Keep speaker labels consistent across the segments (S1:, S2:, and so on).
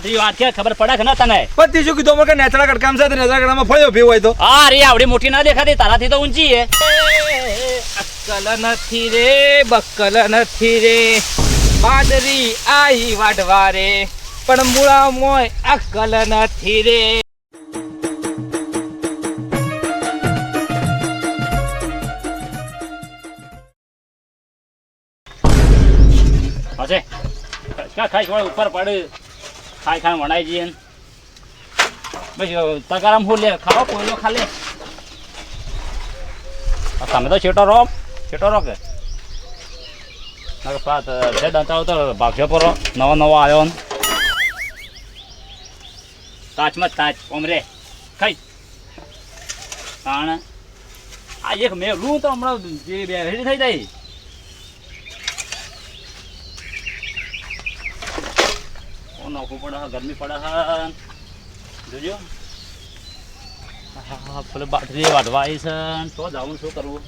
S1: બાજરી વાત કે ખબર પડે કે ના તને?
S2: પણ શું કીધું? કે નેચરા કટકામ સાથે નેચરા કટકામાં ફળ્યો ભેવ હોય તો.
S1: હા રે આવડી મોટી ના દેખાતી તારાથી તો ઊંચી હે.
S3: અક્કલ નથી રે બક્કલ નથી રે. બાદરી આઈ વાઢવા રે પણ મૂળા મોય અક્કલ નથી રે.
S1: હશે ખાઈ ઉપર પડે. ખાઈ ખાઈ વણાઈ જઈએ. પછી તગારામ હું લે? ખાવા કોઈનો આ તમે તો છેટો રો છેટો રો કે? જે તો ભાગશો પર. નવો નવો આવ્યો તાચમાં તાચ ઓમરે ખાઈ. કારણ આ એક મેં લઉં તો હમણાં જે બે રેડી થઈ જાય. ઓ નાખવું પડે ગરમી પડે છે જોજો. હા પેલે બાજરી વાઢવા આવી છે. તો જાઉં શું કરવું.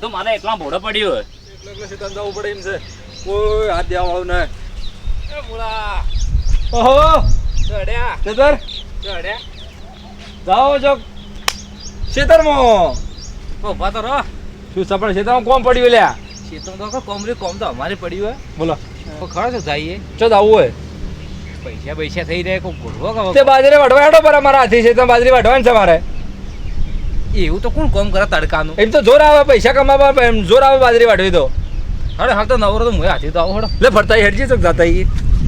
S1: તો મારે એકલા ભોળો પડ્યો હોય.
S2: એટલે એટલે સીધા જવું પડે એમ છે. કોઈ હાથ દેવા વાળું નહીં.
S3: એ મૂળા.
S2: ઓહો.
S3: ચડ્યા
S2: ખેતર
S3: ચડ્યા
S2: જાઓ છો. ખેતરમાં
S3: ઊભા તો રહો.
S2: શું સપણ ખેતરમાં કોમ પડ્યું લ્યા?
S3: તો કોમ તો અમારે પડ્યું હોય.
S2: બોલો.
S3: તો ખરો છે જઈએ.
S2: ચો આવું હોય?
S3: પૈસા પૈસા થઈ રહે કોઈ ગોઠવો કે
S2: તે બાજરી વાઢવા હેડો પર અમારા હાથી છે તો બાજરી વઢવાની છે મારે.
S3: એવું તો કોણ કોમ કરે તડકાનું?
S2: એમ તો જોર આવે પૈસા કમાવા એમ જોર આવે બાજરી વાઢવી તો.
S3: અરે હાલ તો નવરો તો મુએ હાથી તો આવો હડો.
S2: લે ફરતા હેડજી તો જાતા ઈ.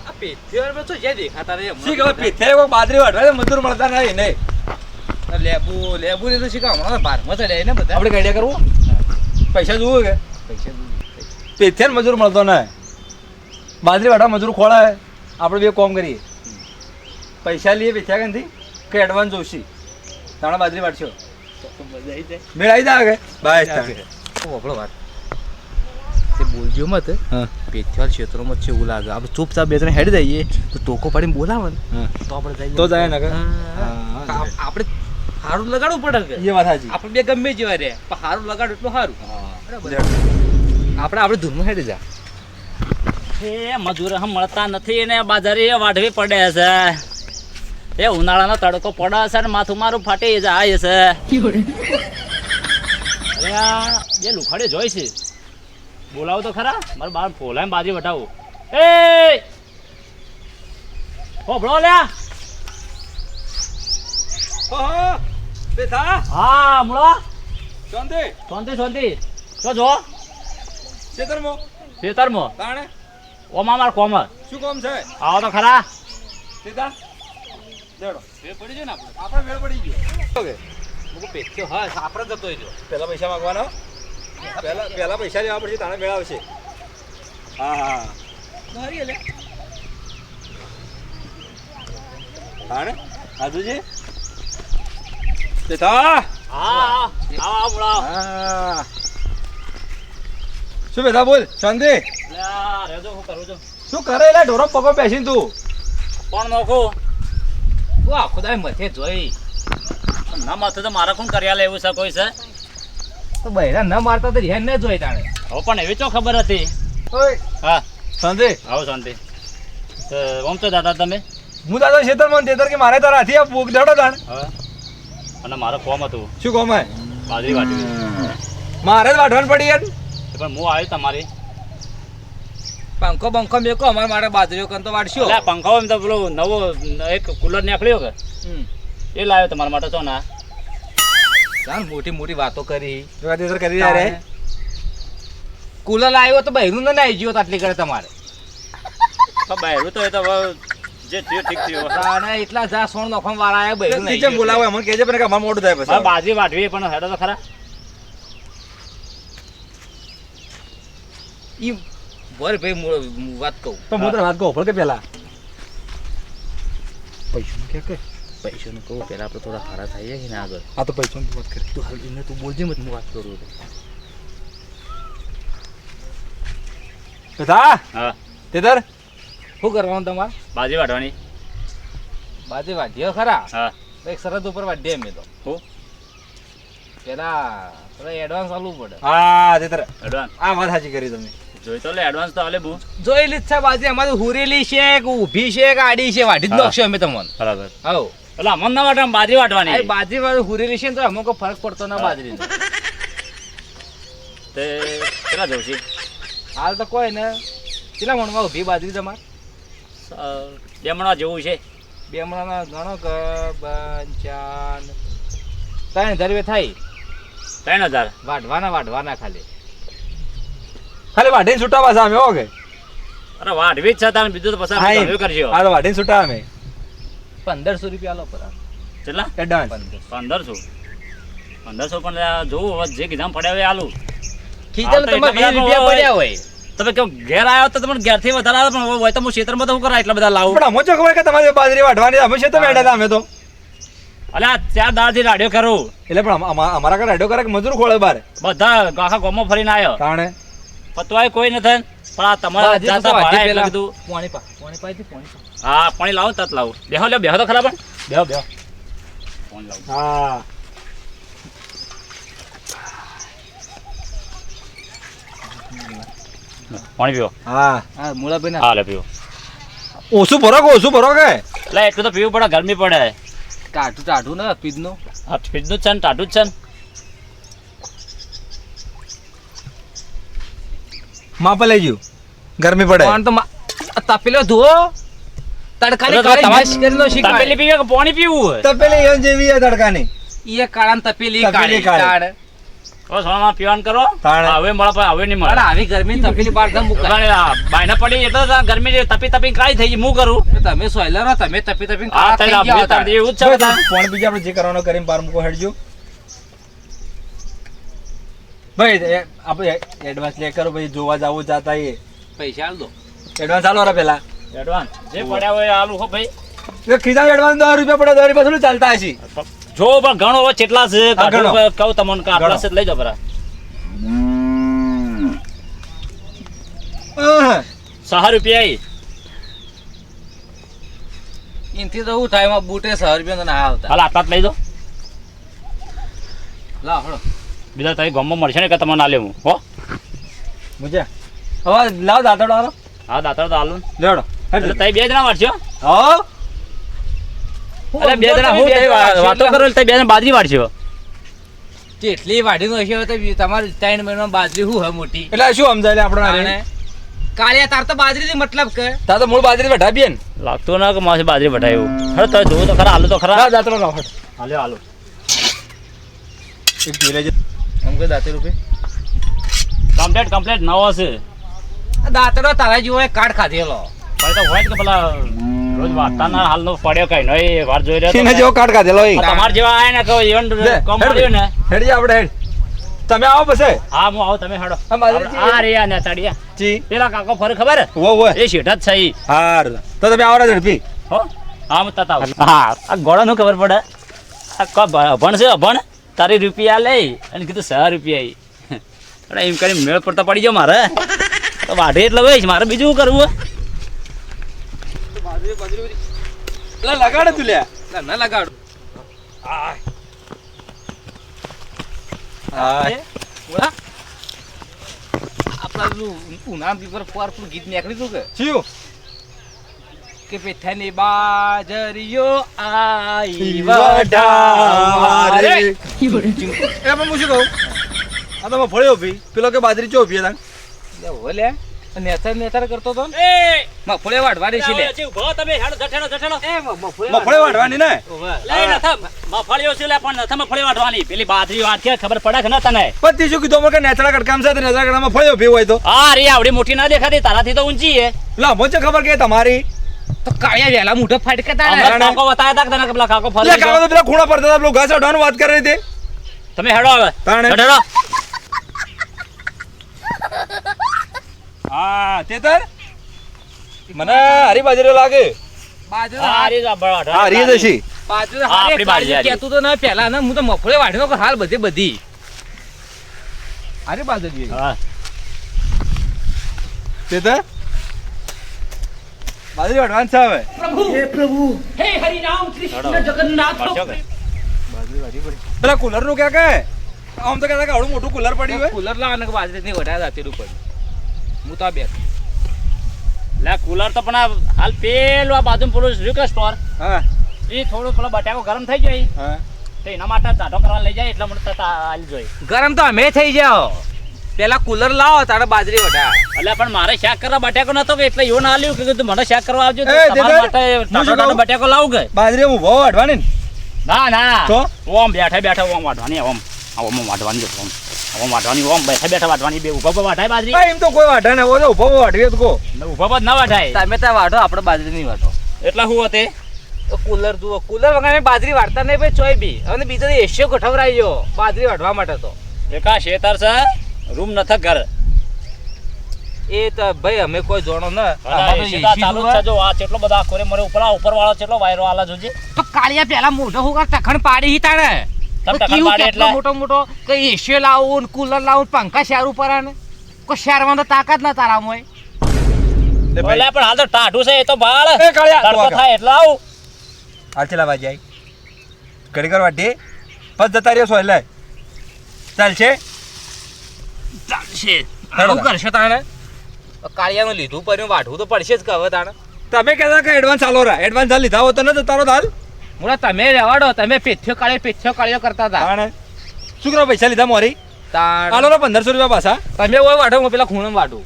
S3: આ પેથીવારમાં તો જ્યાં દેખાતા રે
S2: શી ખબર પીથે કોઈ બાજરી વાઢવા મજૂર મળતા નહીં નહીં.
S3: લેબુ લેબુ ને તો શીખા હમણાં તો બારમાં ને બધા.
S2: આપણે ગાઈડિયા કરવું? પૈસા જોવું કે?
S3: પૈસા
S2: પીથે ને મજૂર મળતો નહીં. બાજરી વાઢવા મજૂર ખોળાય. આપણે બે કોમ કરીએ. પૈસા લઈએ પીથ્યા કંથી કે એડવાન્સ જોશી. તાણા બાજરી વાટશો. મેળ આવી જાય કે બાય
S3: આપણો વાત. તે બોલજો મત.
S2: હા.
S3: પેથિયાર ક્ષેત્રોમાં જ છે એવું લાગે. આપણે ચૂપચાપ બે ત્રણ હેડી જઈએ તો ટોકો પાડીને બોલાવે ને તો આપણે જઈએ.
S2: તો જાય ને
S3: આપણે સારું લગાડવું પડે કે?
S2: એ વાત સાચી.
S3: આપણે બે ગમે જેવા રહે. પણ સારું લગાડો એટલું સારું. બરાબર. આપણે આપણે ધૂનમાં હેડી જા.
S1: મજૂર હમ મળતા નથી ને બાજારી વાઢવી પડે છે. એ ઉનાળાનો તડકો પડે છે ને માથું મારું ફાટી જાય છે. અરે આ લુખાડે જોઈ છે. બોલાવો તો ખરા મારે બાર ફોલાય બાજરી વટાવું એ! હોભળો લ્યા
S2: ઓહો બેઠા
S1: હા મળો
S2: શાંતિ.
S1: શાંતિ શાંતિ. જો જો.
S2: ખેતરમાં.
S1: ખેતરમાં.
S2: તાણે.
S1: ઓમાં માર કોમ
S2: શું કોમ છે?
S1: આવો તો ખરા.
S2: સીધા? દેડો.
S3: વેળ પડી જાય ને આપણે?
S2: આપણે મેળ પડી ગયો. ઓકે.
S3: મુકો પેચ્યો હા આપણે જતો રહ્યો
S2: પહેલા પૈસા માંગવાનો? પહેલા પહેલા પૈસા લેવા પડશે તાણે મેળ આવશે. હા હા.
S3: મારી લે.
S2: તાણે? હાજુજી તે
S1: હા હા. આવો આવો
S2: હા. શું બેઠા બોલ શાંતિ?
S1: રેજો હું કરું છું
S2: શું કરે એટલે ઢોરો પગો બેસીને તું?
S1: કોણ નોખો?
S3: તું આખો દાય મથે જોઈ.
S1: ના માથે તો મારે કોણ કર્યા લે એવું છે કોઈ છે?
S3: તો બૈરા ન મારતા તો રિહાઈ ન જોઈ તાણે.
S1: હવે પણ એવી ચો ખબર હતી?
S2: ઓય.
S1: હા.
S2: શાંતિ?
S1: આવો શાંતિ. તો ઓમ તો દાદા તમે?
S2: હું દાદા ખેતરમાં તેતર કે મારે તારા હાથી આ ભૂખ દેડો તાણ.
S1: અને મારો કોમ હતું.
S2: શું કોમ હે?
S1: બાજરી વાટવી.
S2: મારે જ વાટવાનું પડી યાર.
S1: પણ હું આવી તમારી.
S3: પંખો બંખો મેકો અમારે મારે બાજરીઓ કન તો વાડશો
S1: એટલે પંખો એમ તો પેલો નવો એક કુલર નીકળ્યો કે. એ લાવ્યો તમારા માટે તો ના.
S3: જાણ મોટી મોટી વાતો કરી.
S2: તેતર કરી રે.
S3: કુલર આવ્યો તો બહેરું ન આવી ગયો આટલી કરે તમારે.
S1: તો બહેરું તો એ તો જે થયો ઠીક થયો.
S3: અને એટલા જા સોણ નોખમ વાળા આવ્યા બહેરું નહીં
S2: બોલાવો એમ કેજે પણ કે મોટું મોડું થાય પછી.
S1: બાજી વાટવી પણ હેડો તો ખરા.
S3: ઈ બર ભાઈ વાત કહું.
S2: તો હું તને વાત કહું ભળ કે પેલા
S3: પૈસાનું કે કે? પૈસાનું કહું પહેલા આપણે થોડા ખારા થઈએ ને આગળ.
S2: આ તો પૈસા વાત કરી.
S3: તું હાલ એને તું બોલજે મત હું વાત કરું
S2: બેઠા
S1: હા.
S2: તેતર
S3: શું કરવાનું તમારે?
S1: બાજરી વાટવાની
S3: બાજુ વાઢ્યો ખરા?
S1: હા.
S3: એક શરત ઉપર વાઢ્યા મેં તો.
S1: હું?
S3: પેલા થોડા એડવાન્સ આલવું પડે.
S2: હા તેતર
S1: એડવાન્સ
S2: આ વાત સાચી કરી તમે.
S1: જોઈ તો લે એડવાન્સ તો આલે બુ
S3: જોઈ લીધ છે બાજી અમારે હુરેલી છે કે ઊભી છે કે આડી છે વાઢી જ. નાખશું અમે તમને.
S1: બરાબર.
S3: હવ
S1: એટલે અમન ના વાટવા બાજરી
S3: આ
S1: વાટવાની
S3: બાજરી વાળી હુરેલી છે ને તો અમુક ફરક પડતો ના બાજરી
S1: તે કેટલા જવું છે
S3: હાલ તો કોઈ ને. કેટલા મણમાં ઊભી બાજરી તમારે?
S1: બે મણવા જેવું છે.
S3: બે મણાના ગણો કે બંચાન ત્રણ હજાર રૂપિયા થાય.
S1: ત્રણ હજાર.
S3: વાઢવાના વાઢવાના ખાલી.
S2: ખાલી વાઢીને છૂટા પાછા અમે ઓકે
S1: અરે વાઢવી જ છે તારે બીજું તો પછી. ધંધો કરજો.
S2: હા તો વાઢીને છૂટા અમે.
S3: પંદરસો રૂપિયા લો પર
S1: કેટલા?
S2: એડવાન્સ
S1: પંદરસો. પંદરસો. પણ જોવું હવે જે કીધા પડ્યા હોય આલુ. તો
S3: તમારે વીસ રૂપિયા પડ્યા હોય.
S1: તમે કેમ ઘેર આવ્યો તો તમને ઘેરથી વધારે આવે પણ હોય તો હું ક્ષેત્રમાં તો હું કરા એટલા બધા લાવું.
S2: પણ અમો ચો ખબર કે તમારી બાજરી વાઢવાની અમે છે તો હતા અમે તો.
S1: અલે આ ચાર દાળથી રાડ્યો કરું.
S2: એટલે પણ અમા- અમા- અમારા ઘરે અડ્યો કરે કે મજૂર ખોળે બાર?
S1: બધા આખા ગામમાં ફરીને આવ્યો
S2: તાણે?
S1: પતવાય કોઈ નથી પણ આ તમારા જાતા ભાડા એટલે
S3: પેલા?
S1: કીધું
S3: પોણી પા પોણી પાઈથી પોણી
S1: હા પાણી લાવો તત લાવો. બેહો લે બેહો તો ખરા પણ. બેહો બેહો. પાણી લાવો.
S2: હા.
S1: પાણી પીવો.
S2: હા.
S3: હા મૂળાભાઈ ના.
S1: હા લે પીવો.
S2: ઓછું ભરો કે ઓછું ભરો કે?
S1: એટલે એટલું તો પીવું પડે ગરમી પડે.
S3: ટાઢું ટાઢું ને પીધનું
S1: આ ફ્રીજનું જ છે ને ટાટું જ છે ને.
S2: માપે લઈ ગયું ગરમી પડે.
S3: પણ તો તપેલો ધુઓ તડકાની કાળી મસ્ત કરીને
S1: તપેલી પીવે કે પાણી પીવું હોય?
S2: તપેલી એમ જેવી છે તડકાની.
S3: ઈ કાળાને તપેલી કાળી
S2: કાળ.
S1: ઓ સોનામાં પીવાનું કરો. હવે મળે પણ હવે નહીં
S3: પણ
S1: મળે
S3: આવી ગરમી તપેલી પાર ધમ
S1: બાયના પડી એટલે તો ગરમી જે તપી તપી કાળી થઈ ગઈ હું કરું?
S3: તમે સોયલર તમે તપી તપી
S1: આ
S3: થઈ
S1: તઈ
S3: ગયા
S1: એવું જ છે.
S2: ફોન બીજા આપણે જે કરવાનો કરીને બાર મૂકો હેડજો. ભાઈ આપણે એડવાન્સ લે કરો ભાઈ જોવા જાવું જાતા એ
S3: પૈસા આલ દો.
S2: એડવાન્સ આલો રે પેલા.
S1: એડવાન્સ જે પડ્યા હોય આલુ હો ભાઈ.
S2: એ ખીધા એડવાન્સ 10 રૂપિયા પડે 10 રૂપિયા થોડું ચાલતા હશે.
S1: જો પણ ઘણો હવે કેટલા છે?
S2: હા,
S1: કહું તમને કે આટલા. છે લઈ જાવ બરા સહા રૂપિયા
S3: ઇનથી તો હું થાય એમાં બૂટે સહ રૂપિયા તને આવતા.
S1: હાલ આટલા જ લઈ દો
S3: લા હળો.
S1: બીજા તારી ગામમાં મળશે ને કે તમને ના લેવું હો?
S2: મુજે. હવે લાવ દાંતડો આલો
S1: હા દાતા તો આલુ
S2: લેવડો.
S1: એટલે તઈ બે જણા વાળશો
S2: હો.
S1: અરે બે જણા હું તઈ વાતો કરો તઈ બે જણા બાજરી વાળશો
S3: જેટલી વાઢીનું હશે તો તમારે ત્રણ મહિનામાં બાજરી શું હે મોટી?
S2: એટલે શું સમજાય લે આપણો.
S3: કાળિયા તાર તો બાજરી મતલબ કે.
S2: તા તો મૂળ બાજરી બેઠા બેન.
S1: લાગતો ના કે માસે બાજરી વટાયું હવે તો જોવો તો ખરા આલુ તો ખરા.
S2: દાંતડો લાવ હટ
S1: હાલે. આલુ
S2: એક જોઈ લેજે
S3: એમ કે રૂપે?
S1: કમ્પ્લેટ કમ્પ્લેટ નવો છે.
S3: દાંતડો તારા જેવો એક કાઢ ખાધેલો
S1: પણ તો હોય કે પેલા રોજ વાર્તાના હાલનો પડ્યો કઈ નો એ વાર જોઈ રહ્યો તો
S2: જેવો કાટ કાઢેલો એ?
S1: તમાર જેવા આયા ને કહો ઇવન કોમ
S2: હેડ.
S1: ને.
S2: હેડી આપણે હેડ. તમે આવો પછી.
S1: હા હું આવો તમે હેડો.
S2: આ
S1: રે આ ને તડિયા
S2: જી.
S1: પેલા કાકો ફરે ખબર?
S2: વો વો.
S1: એ શેઠ જ છે ઈ.
S2: હાર. તો તમે આવરા ઝડપી
S1: હો હા હું તતાવ હા આ ગોળાનું ખબર પડે. આ કો ભ- અભણ છે અભણ તારી રૂપિયા લઈ અને કીધું સો રૂપિયા ઈ. એમ કરી મેળ પડતા પડી ગયો મારે. તો વાઢે એટલે ભાઈ મારે બીજું કરવું
S2: લગાડે તું લે.
S3: ના લગાડો. આપણા ઉનાળા પેપર પાવરફુલ ગીત નીકળી તું કે?
S2: ચિયું
S3: કે પેઠાની બાજરીઓ આઈ.
S2: વઢારે. એ પણ હું શું કહું? આ તમે ફળ્યો ભી પેલો કે બાજરી ચો ભી
S3: લે ઓલે નેતર નેતર કરતો તો
S1: એ!
S3: મફળે વાડવાની છે લે.
S1: છે તમે હેડ જઠેડો જઠેડો.
S3: એ મફળે
S2: મફળે વાડવાની ને?
S1: લઈ નથમ મફળીઓ છે લે પણ નથમ મફળે વાટવાની પેલી બાજરી વાટકે ખબર પડે કે ન તને?
S2: પતિ શું કીધું અમારે કે નેચરા કટકામ છે નેતરા કટકામાં ફળ્યો ભી હોય તો.
S1: આ રે આવડી મોટી ના દેખાતી તારાથી તો ઊંચી હે
S2: લા મને ખબર કે તમારી?
S3: તો કાળિયા વેલા મોઢો ફાટકે તાણે?
S1: કાકો બતાયા તા તને પેલા કાકો ફરી
S2: કાકા તો પેલા ખૂણા પડતા હતા ઘાસ અડવાનું વાત કરી હતી.
S1: તમે હેડો હવે.
S2: તાણે.
S1: હેડો
S2: હા તે મને હારી બાજરી લાગે.
S3: હારે
S1: હારી.
S3: કહેતું તો ના પહેલા ને હું તો મફળે વાઢીનો કે હાલ બધી બધી. અરે બાજુ
S1: હા.
S2: બાજરી એડવાન્સ છે હવે.
S1: પાછો કે
S2: પેલા કુલરનું ક્યાં કે? આમ તો કહેતા કે આવડું મોટું કુલર પડ્યું હોય.
S3: કુલર લાવવાને કે બાજરી દાંતેલું પડ્યું હું તો બે
S1: લે કુલર તો પણ આ હાલ પેલું આ બાજુ પેલું રહ્યું સ્ટોર
S2: હા.
S1: એ થોડું પેલો બટાકો ગરમ થઈ જાય
S2: હા.
S1: તો એના માટે ટાઢો કરવા લઈ જાય એટલે મને હાલ જોઈ
S3: ગરમ તો અમે થઈ જાઓ. પેલા કુલર લાવો તારે બાજરી વઢા
S1: એટલે પણ મારે શાક કરવા બટાકો નતો કે એટલે એવું ના લ્યું કે મને શાક કરવા આવજો? માટે? બટાકો લાવું કે?
S2: બાજરી હું બહુ વાઢવાની ના?
S1: ના
S2: તો?
S1: ઓમ બેઠા બેઠા ઓમ વાઢવાની ઓમ. ઓમ વાઢવાની ઓમ. ઓમ વાઢવાની ઓમ. બેઠા બેઠા વાઢવાની બે ઊભા વાઢાય બાજરી?
S2: એમ તો કોઈ વાઢા ને હોય ઊભો વાઢવી તો
S1: ઊભા ના વાઢાય.
S3: તમે ત્યાં વાઢો આપણે બાજરી નહીં વાઢો.
S1: એટલે હું હતે?
S3: કુલર જુઓ. કુલર વગર બાજરી વાળતા નહીં ભાઈ ચોય બી. અને બીજો એશિયો ગોઠવરાઈ ગયો બાજરી વાઢવા માટે તો.
S1: એકા શેતર છે? રૂમ નથા ઘર.
S3: એ તો ભાઈ અમે કોઈ જોણો ન.
S1: ચાલુ છે જો આ કેટલો બધા કોરે મરે ઉપર ઉપર વાળો કેટલો વાયરો આલા જોજે.
S3: તો કાળિયા પેલા મોઢો હોગા ટખણ પાડી હી તાણે?
S1: ટખણ પાડે એટલે?
S3: મોટો મોટો કે એસી લાવું કુલર લાવું પંખા શેર ઉપર આને શેરમાં તો તાકાત ના તારા મોય
S2: ભાઈ,
S1: પણ હાલ તો ટાઢું છે એ તો બાળ
S2: એ કાળિયા,
S1: તડકો થાય એટલે આવું.
S2: હાલ ચલા વાજી આઈ. ઘડી કર વાઢી. પછી જતા રહ્યો છો એટલે ચાલશે?
S1: ચાલશે.
S3: આવું કરશે તાણે? કાળિયાનું લીધું પડ્યું વાઢવું તો પડશે જ કહે તાણે?
S2: તમે કહેતા કે એડવાન્સ ચાલો રા. એડવાન્સ હાલ લીધા હોત તો ન તારો હાલ.
S3: મોડા તમે રહેવાડો તમે પેથ્યો કાળે પેથ્યો કાળિયો કરતા હતા.
S2: તાણે. શું કરો પૈસા લીધા મોરી?
S3: તાણ.
S2: હાલો પંદરસો રૂપિયા પાછા.
S3: તમે ઓય વાઢો હું પેલા ખૂણે વાઢું.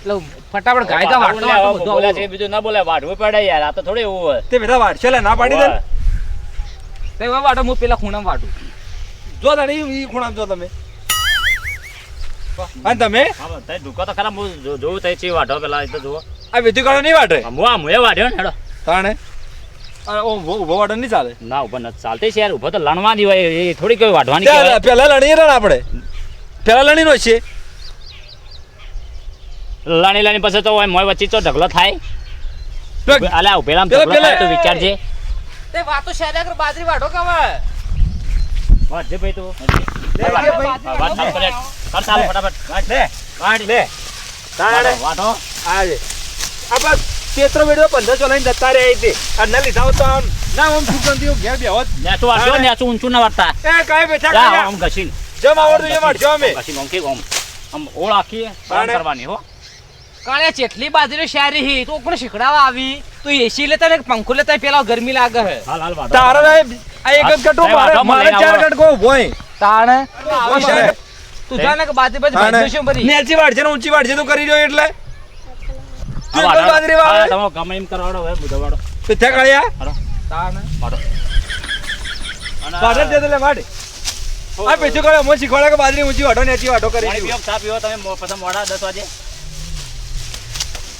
S3: એટલે ફટાફટ ગાય કા વાઢતો
S1: લે,
S3: બધું
S1: બોલ્યા છે બીજું ના બોલે વાઢવું પડે યાર આ તો થોડી એવું હોય.
S2: તે બધા વાઢશે લે ના પાડી દે ને.
S3: તે ઓય વાઢો હું પેલા ખૂણે વાઢું.
S2: જો તાણી એ ખૂણામાં જો તમે. અને તમે?
S1: હા, બધાય ઢુકો તો ખરા હું જોઉં તઈ ચી વાઢો પેલા એ તો જુઓ.
S2: આ વિધિ કરો નહીં વાઢે?
S1: હું આ મુએ વાઢ્યો ને હેડો.
S2: તાણે? અરે ઓ ઊભો ઊભો વાઢો નહીં ચાલે.
S1: ના ઊભો નથી ચાલતી છે યાર ઊભો તો લણવાની હોય એ થોડી કોઈ વાઢવાની
S2: પેલા લણીએ ને આપણે. પેલા લણી નો છે.
S1: લણી લણી પછી તો મોય વચ્ચે તો ઢગલો થાય. અલ્યા ઉભેલા
S2: પેલા-
S1: ઢગલો થાય
S2: પેલા-
S1: તો વિચારજે
S3: તે વાતો શેરા કર બાજરી વાઢો કે હવે?
S1: વાઢજે ભાઈ તો.
S2: વાત
S1: વાઢ, વાઢ ચાલુ કરે. ચાલુ ફટાફટ વાઢ.
S2: લે
S1: વાઢ.
S2: લે તાણે
S1: વાઢો, વાઢો.
S2: આજે આ બસ તેત્રો વિડિયો પંદરસો લઈને જતા રહે છે આ ના લીધા તો આમ ના આમ સુગંધી ઘેર બે હોત
S1: નેચું વાઢજો, નેચું ઊંચું ના વાઢતા.
S2: એ કાંઈ બેઠા
S1: જા, આમ ઘસીને.
S2: જેમ આવડતું એમ વાઢજો અમે
S1: ઘસીને આમ કે આમ. આમ ઓળ આખી કરવાની હો
S3: કાળિયા ચેટલી બાજરી શેરી હી તો કોને શીખડાવા આવી તું એસી લેતા ને પંખો લેતા પેલા ગરમી લાગે હે
S1: હાલ હાલ વાઢો.
S2: આ એક જ મારે મારે ચાર. કટકો ઊભો
S3: તાણે તું જાને કે બાજરી બાજરી. ભાજી શું ભરી
S2: નેચી વાઢશે ને ઊંચી વાડ છે તું કરી રહ્યો એટલે. તું જ. બાજરી વાડ
S1: તમે ગમે એમ કરવાડો હવે બુધો વાળો.
S2: તો ત્યાં કાળિયા?
S3: તાણે
S1: વાઢો. અને
S2: દે જતો લે વાડ આ પેચો કરે મો શીખવાડે કે બાજરી ઊંચી વાડો નેચી વાડો કરી
S1: પાણી
S2: પીઓ
S1: પીવો, ચા પીવો તમે પછી મોડા 10 વાગે.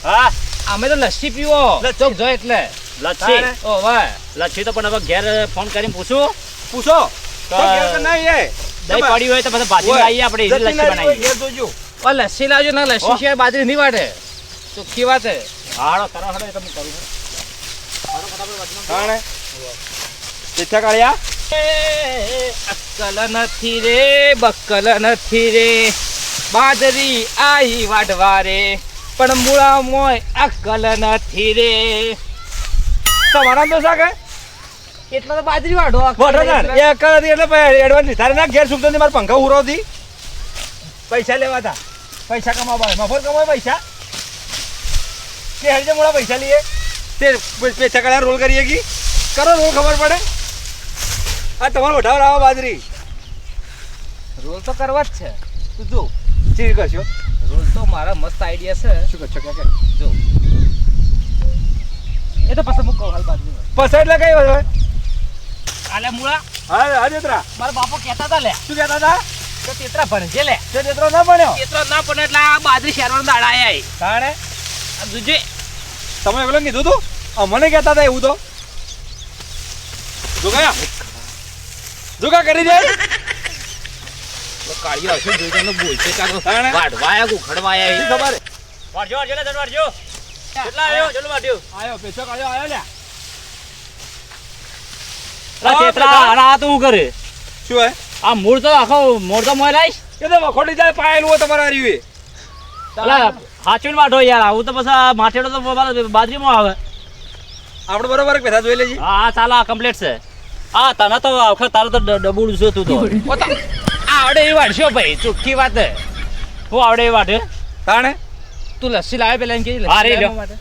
S1: હા.
S3: અમે તો લસ્સી પીવો. ચોક જો એટલે.
S1: લચ્છી
S3: ઓ વાહ
S1: લચ્છી તો પણ હવે ઘેર ફોન કરીને પૂછું.
S2: પૂછો.
S1: તો-
S2: તો ઘેર તો નહીં એ.
S1: દહીં પડી હોય તો પછી ભાજી લાવીએ આપણે એની
S2: હોય,
S1: બનાવીએ.
S3: ઓ લસ્સી લાવજો ના લસ્સી છે બાજરી નહીં વાટે. ચોખ્ખી વાત છે
S1: હાડો કરો હાડો એ કરું. નાખો.
S2: ચિઠ્ઠા કાળિયા?
S3: અક્કલ નથી રે બક્કલ નથી રે. બાજરી આઈ વાઢવા રે પણ મૂળા મોય અક્કલ નથી રે.
S2: તમારા તો હે?
S3: એટલો તો બાજરી વાઢો
S2: વાઢો ના એ કરે એટલે એડવાન્સ લીધા તારે ના ઘેર સુખતો નથી મારા પંખા ઉરો હતી પૈસા લેવા હતા. પૈસા કમાવા મફત કમાય પૈસા? કે હરજે મોડા પૈસા લઈએ. તે પૈસા કાઢ્યા રોલ કરીએ કી? કરો રોલ ખબર પડે? આ તમારો વઢાવ આવો બાજરી.
S3: રોલ તો કરવા જ છે. તું જો.
S2: ચીર કરશો?
S3: રોલ તો મારા મસ્ત આઈડિયા છે.
S2: શું કરશો? કે
S3: જો. એ તો પસંદ મૂકો હાલ બાજરી
S2: પસંદ એટલે કઈ હોય?
S3: આલે મૂળા.
S2: હા હા
S3: મારા બાપો કહેતા હતા લે.
S2: શું કહેતા હતા?
S3: તો તેતરા લે.
S2: તે ના ભણ્યો?
S3: તેતરા ના પણ એટલે આ બાજરી શેરવાનો દાડા આયા
S2: તાણે? તમે પેલો કીધું તું? અમને કહેતા હતા એવું તો. જોગયા જોગા કરી દે.
S3: તો કાળિયો હશે જોઈ તને બોલશે કાકો
S2: તાણે.
S3: કુ ખડવાયા
S2: એ. ખબર?
S1: વાળજો, વાળજો, લે, જલ્દી કેટલા આવ્યો? ચલો વાળજો.
S2: આયો પેછો કાઢ્યો આયો લ્યા
S1: અલા,
S2: હા,
S1: તેતરા,
S2: બેટા.
S1: અરે આ તો હું કરે?
S2: શું હે?
S1: આ મૂળ તો આખો મૂળ તો મોય લાઈશ.
S2: એ તો વખોડી જાય પાયેલું હોય તમારા
S1: અલા, હાચવીને વાઢો યાર આવું તો પછી માથેડો તો બાજરીમાં આવે.
S2: આપણે બરોબર પેસા જોઈ લેજી.
S1: હા ચાલા કમ્પ્લીટ છે. હા તને તો વખત તારું તો ડબુડું છે તું તો.
S3: આવડે એ વાઢશો ભાઈ ચોખ્ખી વાત હે
S1: આવડે એ વાટે
S2: તાણે?
S3: તું લસ્સી લાવે પેલા એમ કે
S1: હા,
S3: લસ્સી
S1: રે
S3: લાવે
S1: લ્યો.
S3: માટે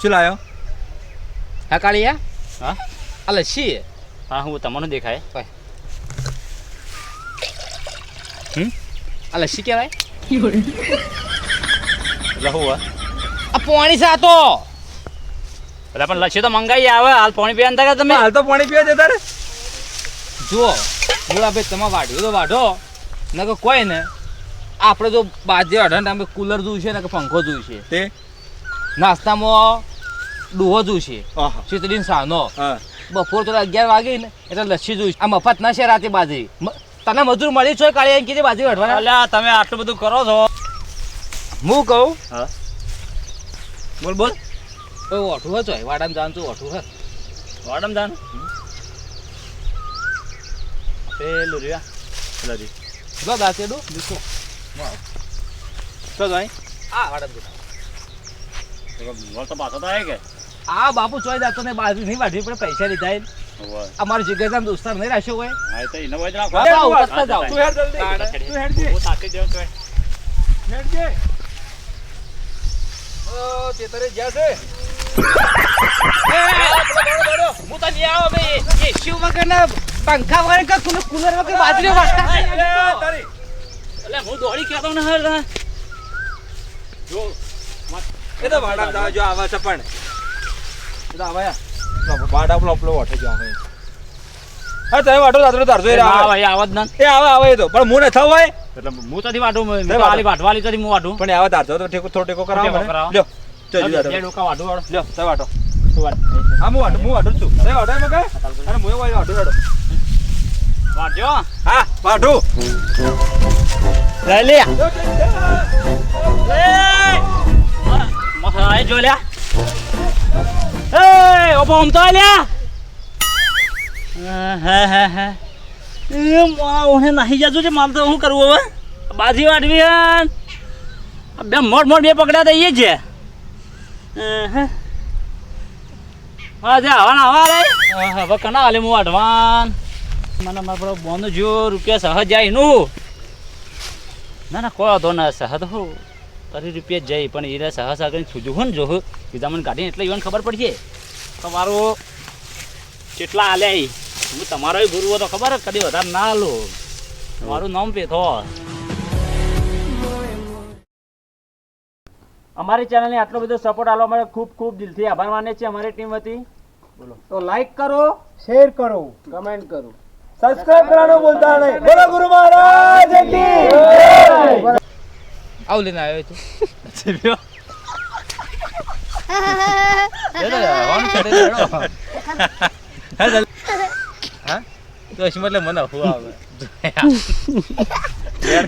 S2: શું લાયો?
S3: હા કાળિયા
S1: હા?
S3: આ લસ્સી
S1: હા હું તમને દેખાય.
S3: આ લસ્સી કહેવાય?
S1: એટલે હું
S3: આ પોણી સાતો
S1: એટલે પણ લસ્સી તો મંગાઈ આવે. હાલ પાણી પીવાનું થાય તમે?
S2: હાલ તો પાણી પીવા જતા રે
S3: જુઓ ભાઈ તમે વાઢ્યો તો વાઢો. ને કે કોઈ ને આપણે તો બાજે અઢાર ટાઈમે કુલર જોઈશે ને કે પંખો જોઈશે
S2: તે?
S3: નાસ્તામાં ડૂહો જોઈશે
S2: આહા.
S3: સાનો
S2: હા.
S3: બપોર તો અગિયાર વાગે ને એટલે લસ્સી જોઈશ. આ મફત ના છે રાતે બાજરી. તને મજૂર મળી છો કાળી એમ કીધી બાજરી વાઢવાના?
S1: અલ્યા તમે આટલું બધું કરો છો.
S3: હું કહું?
S1: હા.
S2: બોલ બોલ.
S3: ઓય ઓઠું હતો વાડામ જાન છું ઓઠું હે.
S1: વાડામ જાન? પેલું રહ્યા પેલા રી
S3: જો દાંતેડું દીકો
S2: તો ભાઈ
S3: આ વાડામ
S1: જાન તો પાછો તો આવે કે?
S3: આ બાપુ ચોઈ દાતો ને બાજુ નહીં વાઢવી પડે પૈસા લીધા.
S1: હોય
S3: અમારું દોસ્તાર નહીં રાખ્યો હોય.
S1: હા એ તો એને હોય જ
S3: હા,
S1: રાખો
S3: જાઓ,
S1: હા,
S3: કરતા જાઓ.
S2: તું હેડ જલ્દી. તું હેડજે
S1: હું તાકી જાઉં તો
S2: હેડજે. ઓ તે તારે જ્યાં છે.
S3: હું તો નહીં આવો ભાઈ એસી વગરના પંખા વગર કે કુલર કુલર વગર બાજરી વાળતા
S1: એટલે હું દોડી કહેતો ને હર જો
S2: એ તો વાડામાં જો આવા છે પણ. આવા પેલો પેલો વાટે જો આવે હા તમે વાટો તારો તારજો એ આવે
S1: ભાઈ ના.
S2: એ આવે આવે એ તો. પણ હું ન થવું હોય
S1: એટલે હું તથી વાટું વાલી વાટવાલી તથી હું વાટું
S2: પણ આવે તારજો તો ઠેકો થોડો ટેકો કરાવો મને. લ્યો ચલ
S1: બે
S2: જુદા
S1: ડોકા વાટું વાળો.
S2: લ્યો તમે વાટો હા હું વાટું હું વાટું છું. તમે વાટો એમાં કઈ અને હું વાટું વાટું વાટો
S1: વાટજો
S2: હા વાટું
S1: લે. જો લ્યા. ઓપો ઓમ તો ઓને નાહી જાજો છે મારે તો શું કરવું હવે? બાજી વાટવી બે મોટ મોટ બે પકડ્યા તો એ જ છે. હે જા હવા હવા રે. હવે કના હાલે હું વાટવાન મને મારા પેલો બોન જો, રૂપિયા સહજ જાય નું ના ના, કોઈ વાંધો ના, સહજ હો. તારી રૂપિયા જાય, પણ એ સહજ આગળ છૂજું હોય ને જો કીધા મને કાઢીને એટલે ઈવન ખબર પડશે તમારો કેટલા આલ્યા ઈ હું તમારો ગુરુ હતો ખબર જ કદી વધારે ના લો મારું નામ પેથો અમારી ચેનલને આટલો બધો સપોર્ટ આલવા માટે ખૂબ ખૂબ દિલથી આભાર માને છે અમારી ટીમ વતી
S4: તો લાઈક કરો શેર કરો કમેન્ટ કરો.
S2: સબસ્ક્રાઇબ કરવાનું ભૂલતા નહીં. બોલો ગુરુ મહારાજ
S3: આવું લઈને આવ્યો છું. હા તો મને હું આવે